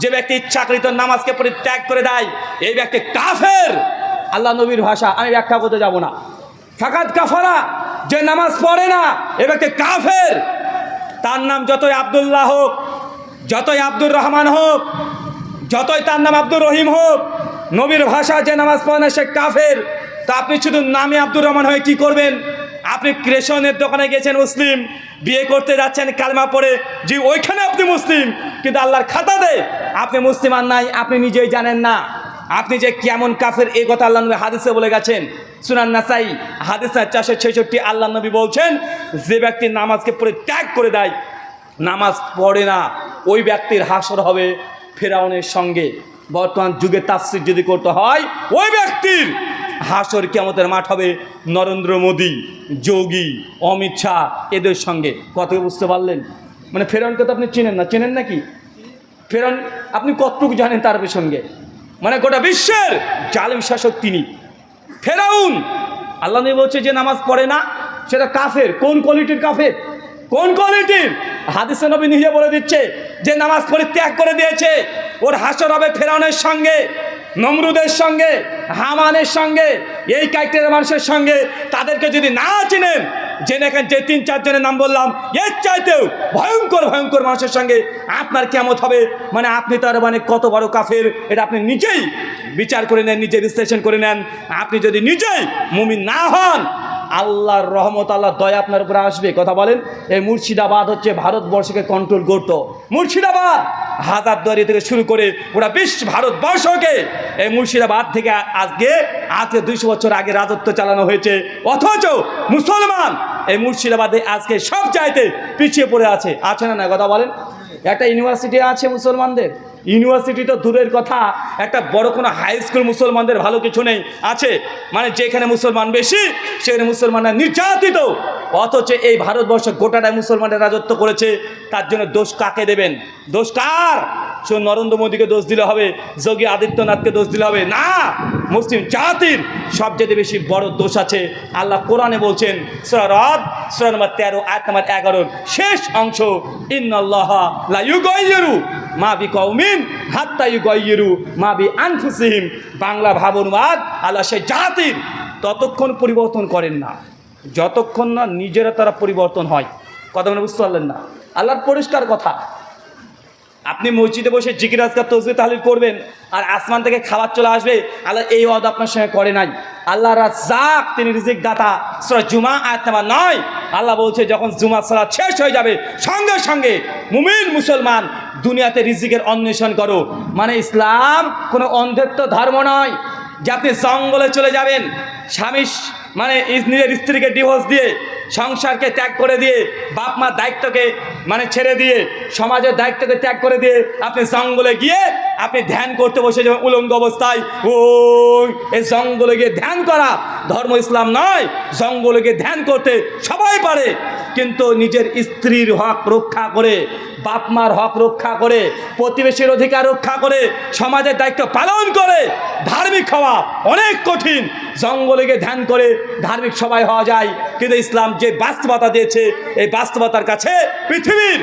যে ব্যক্তি ইচ্ছাকৃত নামাজকে পরিত্যাগ করে দেয়, এই ব্যক্তি কাফের। আল্লাহ নবীর ভাষা, আমি ব্যাখ্যা করতে যাব না। ফাকাত কাফারা, যে নামাজ পড়ে না, এ ব্যক্তি কাফের। তার নাম যতই আবদুল্লাহ হোক, যতই আব্দুর রহমান হোক, যতই তার নাম আব্দুর রহিম হোক, নবীর ভাষা যে নামাজ পড়ে না, সে কাফের। তা আপনি শুধু নামে আব্দুর রহমান হয়ে কি করবেন? আপনি ক্রেশনের দোকানে গেছেন মুসলিম, বিয়ে করতে যাচ্ছেন, কালমা পড়ে যে ওইখানে আপনি মুসলিম, কিন্তু আল্লাহর খাতাতে আপনি মুসলিম আর নাই, আপনি নিজেই জানেন না। আপনি যে কেমন কাফের, এই কথা আল্লাহ নবী হাদিসে বলে গেছেন। সুনান নাসাই, হাদিসা চারশো ছেষট্টি আল্লাহ নবী বলছেন, যে ব্যক্তি নামাজকে পরিত্যাগ করে দেয়, নামাজ পড়ে না, ওই ব্যক্তির হাসর হবে ফেরাউনের সঙ্গে। বর্তমান যুগে তাফসির যদি করতে হয়, ওই ব্যক্তির হাসর কেমতের মাঠ হবে নরেন্দ্র মোদী, যোগী, অমিত শাহ এদের সঙ্গে। কত বুঝতে পারলেন? মানে ফেরনকে তো আপনি চেনেন না। চেনেন নাকি? ফেরন আপনি কতটুকু জানেন তার সঙ্গে মানে গোটা বিশ্বের জালিম শাসক তিনি। ফেরাউন, আল্লাহ বলছে যে নামাজ পড়ে না, সেটা কাফের। কোন কোয়ালিটির কাফের? কোন কোয়ালিটির? হাদিসে নবী নিজে বলে দিচ্ছে যে নামাজ পরিত্যাগ করে দিয়েছে। ওর হাসর হবে ফেরাউনের সঙ্গে, নমরুদের সঙ্গে। হামানের সঙ্গে, এই কাইটের মানুষের সঙ্গে তাদেরকে যদি না চিনেন, জেনে এখানে যে তিন চারজনের নাম বললাম, এর চাইতেও ভয়ঙ্কর ভয়ঙ্কর মানুষের সঙ্গে আপনার কেমত হবে। মানে আপনি তার মানে কত বড় কাফের, এটা আপনি নিজেই বিচার করে নেন, নিজে বিশ্লেষণ করে নেন। আপনি যদি নিজেই মুমিন না হন, আল্লাহর রহমত আল্লাহ দয়া আপনার উপরে আসবে। কথা বলেন, এই মুর্শিদাবাদ হচ্ছে ভারতবর্ষকে কন্ট্রোল করতো। মুর্শিদাবাদ! হাজারদুয়ারি থেকে শুরু করে ওরা বিশ্ব ভারতবর্ষকে এই মুর্শিদাবাদ থেকে আজকে আজকে দুইশো বছর আগে রাজত্ব চালানো হয়েছে। অথচ মুসলমান এই মুর্শিদাবাদে আজকে সব চাইতে পিছিয়ে পড়ে আছে। আছে না না কথা বলেন। একটা ইউনিভার্সিটি আছে মুসলমানদের। ইউনিভার্সিটি তো দূরের কথা, একটা বড় কোনো হাই স্কুল মুসলমানদের ভালো কিছু নেই। আছে মানে যেখানে মুসলমান বেশি, সেখানে মুসলমানরা নির্যাতিত। অথচ এই ভারতবর্ষ গোটাটায় মুসলমানের রাজত্ব করেছে, তার জন্য দোষ কাকে দেবেন? দোষ কার? সে নরেন্দ্র মোদীকে দোষ দিলে হবে, যোগী আদিত্যনাথকে দোষ দিলে হবে। না! মুসলিম জাতির সবচেয়ে বেশি বড় দোষ আছে। আল্লাহ কোরআনে বলছেন, সুরা রদ, সুরা নম্বর তেরো, আয়াত নম্বর এগারোর শেষ অংশ ইন্নআল্লাহ লা ইউগাইয়িরু মা বি কৌমিন হাত্তা ইউগাইয়িরু মা বি আনফুসিহিম বাংলা ভাবনুবাদ আল্লাহ সে জাতির ততক্ষণ পরিবর্তন করেন না। যতক্ষণ না নিজেরা তারা পরিবর্তন হয়। কথা মানে বুঝতে পারলেন না? আল্লাহর পরিষ্কার কথা। আপনি মসজিদে বসে জিকির আজকার তসবি তাহলিল করবেন আর আসমান থেকে খাবার চলে আসবে, আল্লাহ এই অদ আপনার সঙ্গে করে নাই। আল্লাহ রাজাক তিনি রিজিক দাতা সুরা জুমা, আয়াত নাম্বার নয়। আল্লাহ বলছে, যখন জুমা সালাত শেষ হয়ে যাবে, সঙ্গে সঙ্গে মুমিন মুসলমান দুনিয়াতে রিজিকের অন্বেষণ করো। মানে ইসলাম কোনো অন্ধত্ব ধর্ম নয়। যে আপনি জঙ্গলে চলে যাবেন, স্বামী মানে নিজের স্ত্রীকে ডিভোর্স দিয়ে সংসারকে ত্যাগ করে দিয়ে বাপ মার দায়িত্বকে মানে ছেড়ে দিয়ে সমাজের দায়িত্বকে ত্যাগ করে দিয়ে আপনি জঙ্গলে গিয়ে আপনি ধ্যান করতে বসে যাবেন উলঙ্গ অবস্থায়। ও এই জঙ্গলে গিয়ে ধ্যান করা ধর্ম ইসলাম নয়। জঙ্গলে গিয়ে ধ্যান করতে সবাই পারে। কিন্তু নিজের স্ত্রীর হক রক্ষা করে বাপ মার হক রক্ষা করে, প্রতিবেশীর অধিকার রক্ষা করে, সমাজের দায়িত্ব পালন করে, ধার্মিক হওয়া অনেক কঠিন। জঙ্গলে গিয়ে ধ্যান করে ধার্মিক সবাই হওয়া যায়। কিন্তু ইসলাম যে বাস্তবতা দিয়েছে, এই বাস্তবতার কাছে পৃথিবীর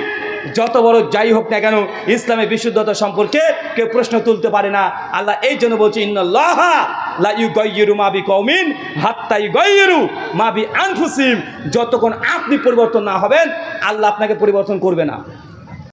যত বড় যাই হোক না কেন, ইসলামের বিশুদ্ধতা সম্পর্কে কেউ প্রশ্ন তুলতে পারে না। আল্লাহ এই জন্য বলছে, ইন্নল্লাহা লা মা মা যতক্ষণ আপনি পরিবর্তন না হবেন আল্লাহ আপনাকে পরিবর্তন করবে না।